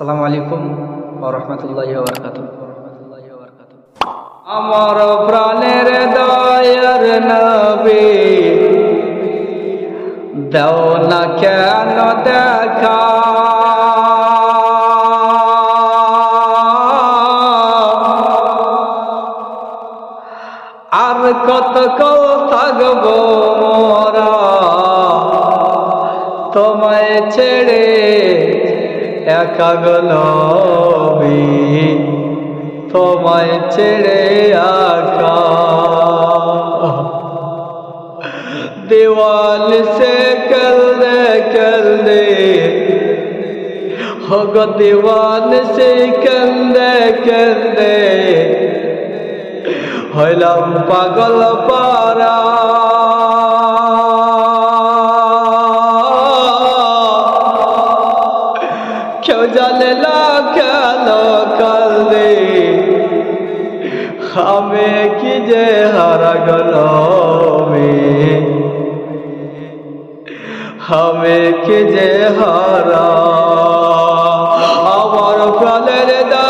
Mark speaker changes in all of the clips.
Speaker 1: আসসালামু আলাইকুম ওরহমতুল্লাহ বরকাত আমার প্রাণের দয়ার নবী, দাও না কেন দেখা। আর কত কল থাকব মোরা তোমায় ছেড়ে একাগলবি তোমায় ছেড়ে আকা দেওয়াল সে কলদে কলদে, হগ দেওয়াল সে কন্দে কন্দে হইলাম পাগল পারা না কেন কান্দে আমি কি যে হারা গেল আমি কি যে হারা আমার প্রাণের দায়ের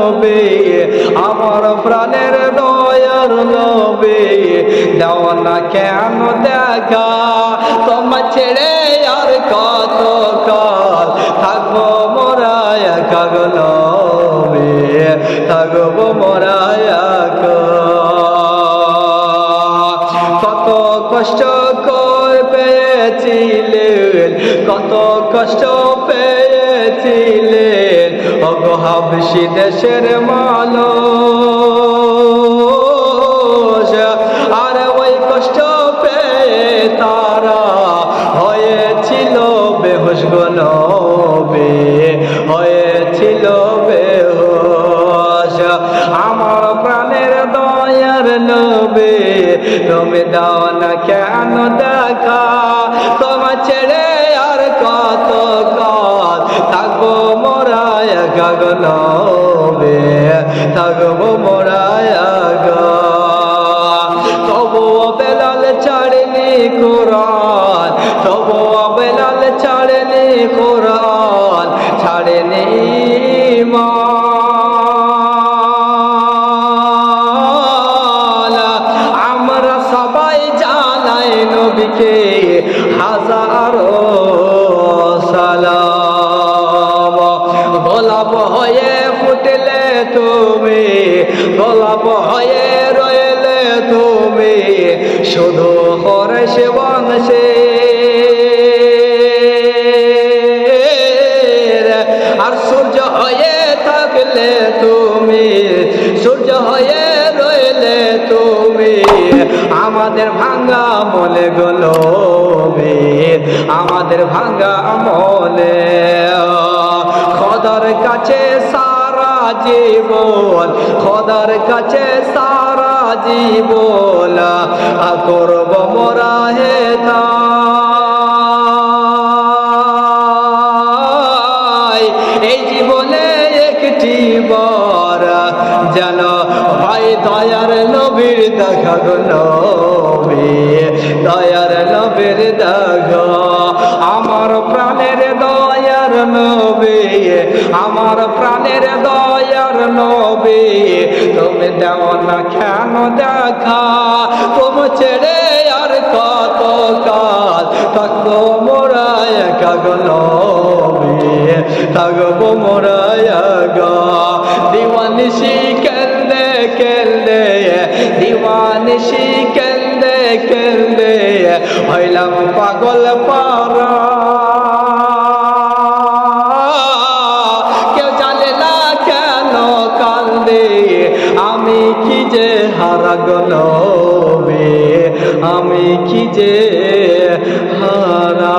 Speaker 1: নবে, আমার প্রাণের দয়ার নবে। দাও না কেন দেখা, তোমার ছেড়ে আর কত কাল থাকব মোরায় কাগলবে থাকব মোরায় কত কষ্ট কর পেয়েছিলেন, কত কষ্ট পেয়েছিলেন। অগো হাবসি দেশের মালো আর ওই কষ্ট পেয়ে তারা হয়েছিল বেহুশ গলবে হয়েছিল বেহুশ। আমার প্রাণের দয়ার নবে তুমি দাও না কেন দেখা? মোরায় গগনবে থাকব মোরায় তবু বেলাল ছাড়েনি কোরআন তবু বেলাল ছাড়েনি কোরআন, ছাড়েনি ঈমান। আমরা সবাই জানাই নবীকে হয়ে ফুটলে তুমি গোলাপ হয়ে রয়েলে তুমি। শুধু হরে সে। আর আমাদের ভাঙ্গা মলে গলো আমাদের ভাঙ্গা মলে। খদার কাছে সারা জীবন, খদার কাছে সারা জীবন করব মোরা হে দয়ার নবীর দেখা আমার প্রাণের দয়ার নবী, আমার প্রাণের দয়ার নবী, তুমি দেও না কেন দেখা? তুমি ছেড়ে আর কত কাল থাকব মোরায় কাগল থাকব মোরায় গা দিওয়ানিসি কেন্দে দিওয়ানিসি কেন্দে হইলাম পাগল পারা কেউ জানে না কেন কান্দে, আমি কি যে হারা গলবে আমি কি যে হারা।